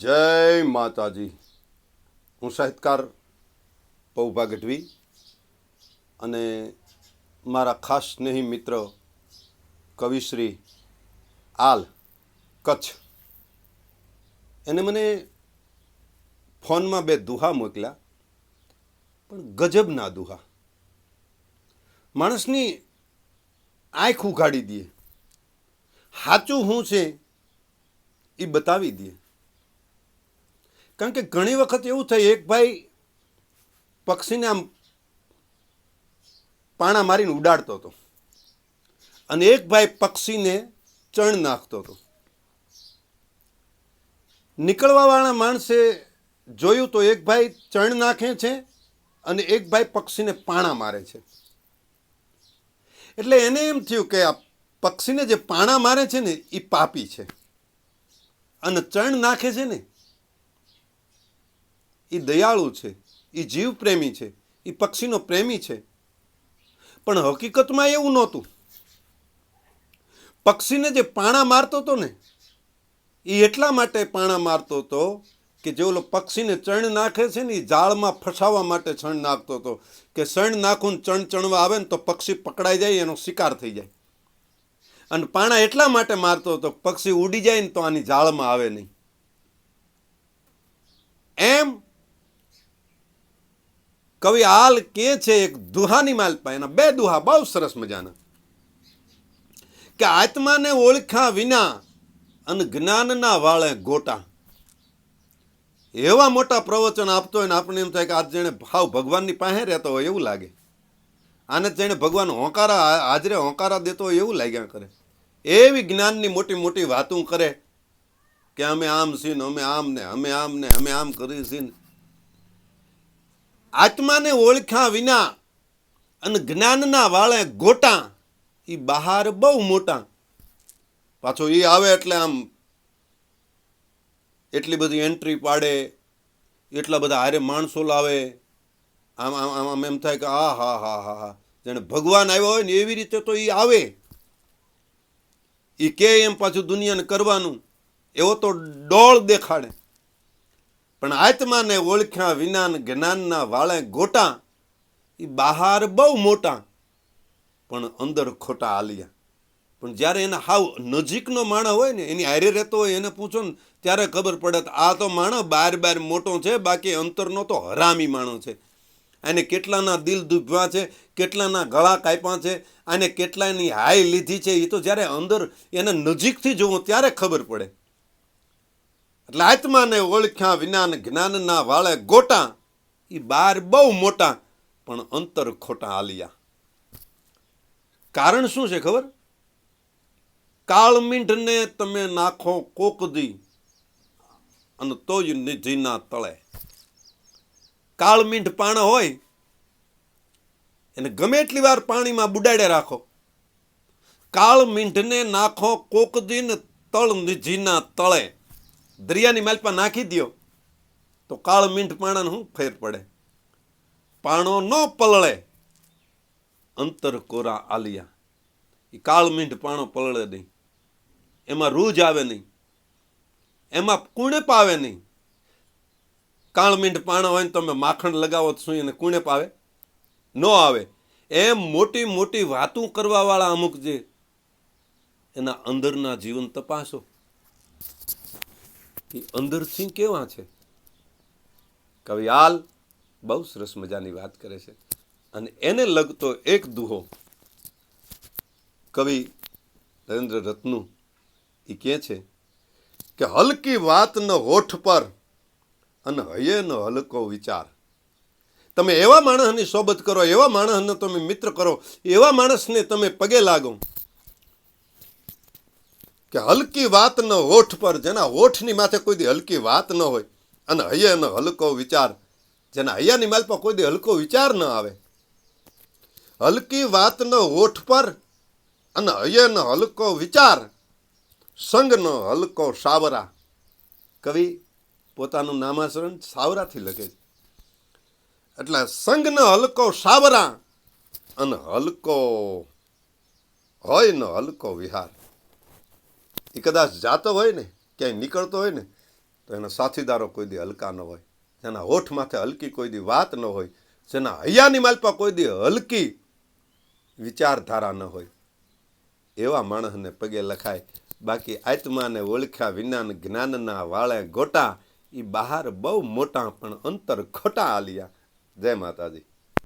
જય માતાજી. હું સાહિત્યકાર પૌભા ગઢવી અને મારા ખાસ સ્નેહી મિત્ર કવિશ્રી આલ કચ્છ. એને મને ફોનમાં બે દુહા મોકલ્યા, પણ ગજબના દુહા. માણસની આંખ ઉઘાડી દે સાચું શું છે એ બતાવી દે. કારણ કે ઘણી વખત એવું થાય, એક ભાઈ પક્ષીને આમ પાણા મારીને ઉડાડતો હતો. અને એક ભાઈ પક્ષીને ચણ નાખતો હતો. નીકળવાવાળા માણસે જોયું તો એક ભાઈ ચણ નાખે છે અને એક ભાઈ પક્ષીને પાણા મારે છે. એટલે એને એમ થયું કે આ પક્ષીને જે પાણા મારે છે ને એ પાપી છે. અને ચણ નાખે છે ને એ દયાળુ છે, એ જીવ પ્રેમી છે, એ પક્ષીનો પ્રેમી છે. પણ હકીકતમાં એવું નહોતું. પક્ષીને જે પાણા મારતો હતો ને, એ એટલા માટે પાણા મારતો હતો કે જે ઓલો પક્ષીને ચણ નાખે છે ને, એ જાળમાં ફસાવવા માટે ચણ નાખતો હતો. કે ચણ નાખું ચણ ચણવા આવે ને તો પક્ષી પકડાઈ જાય, એનો શિકાર થઈ જાય. અને પાણા એટલા માટે મારતો હતો પક્ષી ઉડી જાય ને તો આની જાળમાં આવે નહીં. એમ કવિ હાલ કે છે એક દુહાની માલપા એના બે દુહા, બહુ સરસ મજાના. કે આત્માને ઓળખા વિના અને જ્ઞાનના વાળે ગોટા. એવા મોટા પ્રવચન આપતો હોય ને આપણને એમ થાય કે આજ જેણે ભાવ ભગવાનની પાસે રહેતો હોય એવું લાગે. આને જેણે ભગવાન હોંકારા, હાજરે હોંકારા દેતો હોય એવું લાગ્યા કરે. એવી જ્ઞાનની મોટી મોટી વાતું કરે કે અમે આમ છીએ ને અમે આમ ને, અમે આમ ને, અમે આમ કરી છીએ ને. આત્માને ઓળખ્યા વિના અને જ્ઞાનના વાળે ગોટા એ બહાર બહુ મોટા. પાછો એ આવે એટલે આમ એટલી બધી એન્ટ્રી પાડે, એટલા બધા હારે માણસો લાવે. આમ આમ આમ એમ થાય કે આ, હા હા હા હા. જેને ભગવાન આવ્યો હોય ને એવી રીતે તો એ આવે. એ કે એમ પાછું દુનિયાને કરવાનું. એવો તો ડોળ દેખાડે. પણ આત્માને ઓળખ્યા વિનાન જ્ઞાનના વાળે ગોટા એ બહાર બહુ મોટા, પણ અંદર ખોટા આલિયા. પણ જ્યારે એના હાવ નજીકનો માણસ હોય ને, એની હારે રહેતો હોય, એને પૂછો ને, ત્યારે ખબર પડે આ તો માણસ બાર બાર મોટો છે, બાકી અંતરનો તો હરામી માણસ છે. આને કેટલાના દિલ દુભવા છે, કેટલાના ગળા કાપ્યા છે, આને કેટલાની હાય લીધી છે એ તો જ્યારે અંદર એને નજીકથી જોવો ત્યારે ખબર પડે. એટલે આત્માને ઓળખ્યા વિના જ્ઞાનના વાળે ગોટા એ બાર બહુ મોટા, પણ અંતર ખોટા આલિયા. કારણ શું છે ખબર? કાળમીંઢને તમે નાખો કોકદી અને તોય નિધિના તળે. કાળમીંઢ પાણ હોય, એને ગમે એટલી વાર પાણીમાં બુડાડે રાખો. કાળમીંઢને નાખો કોકદી ને તળ નિધિના તળે. દરિયાની માલપા નાખી દ્યો, તો કાળ કાળમીંઢ પાણાને શું ફેર પડે. પાણો ન પલળે, અંતર કોરા આલિયા. એ કાળ કાળમીંઢ પાણો પલળે નહીં. એમાં રૂજ આવે નહીં. એમાં કુણેપ આવે નહીં. કાળમીંઢ પાણો હોય ને તમે માખણ લગાવો તો શું એને કુણેપ આવે? ન આવે. એમ મોટી મોટી વાતું કરવાવાળા અમુક જે એના અંદરના જીવન તપાસો. એ અંદરથી કેવા છે? કવિ હાલ બહુ સરસ મજાની વાત કરે છે. અને એને લગતો એક દુહો કવિ નરેન્દ્ર રત્નુ એ કહે છે કે હલકી વાતનો હોઠ પર અને હયેનો હલકો વિચાર. તમે એવા માણસની સોબત કરો, એવા માણસને તમે મિત્ર કરો, એવા માણસને તમે પગે લાગો. કે હલકી વાતનો હોઠ પર જેના હોઠની માથે કોઈ દી હલકી વાત ન હોય અને હૈયાનો હલકો વિચાર, જેના હૈયાની માલ પર કોઈ દી હલકો વિચાર ન આવે. હલકી વાતનો હોઠ પર અને હૈયાનો હલકો વિચાર, સંગનો હલકો સાવરા. કવિ પોતાનું નામાસરણ સાવરાથી લખે છે. એટલે સંગનો હલકો સાવરા અને હલકો હોય ને હલકો વિહાર. એ કદાચ જાતો હોય ને, ક્યાંય નીકળતો હોય ને, તો એના સાથીદારો કોઈ દી હલકા ન હોય. જેના હોઠ માથે હલકી કોઈ દી વાત ન હોય, જેના હૈયાની માલપા કોઈ દી હલકી વિચારધારા ન હોય. એવા માણસને પગે લખાય, બાકી આત્માને ઓળખ્યા વિના જ્ઞાનના વાળે ગોટા એ બહાર બહુ મોટા પણ અંતર ખોટા આલિયા. જય માતાજી.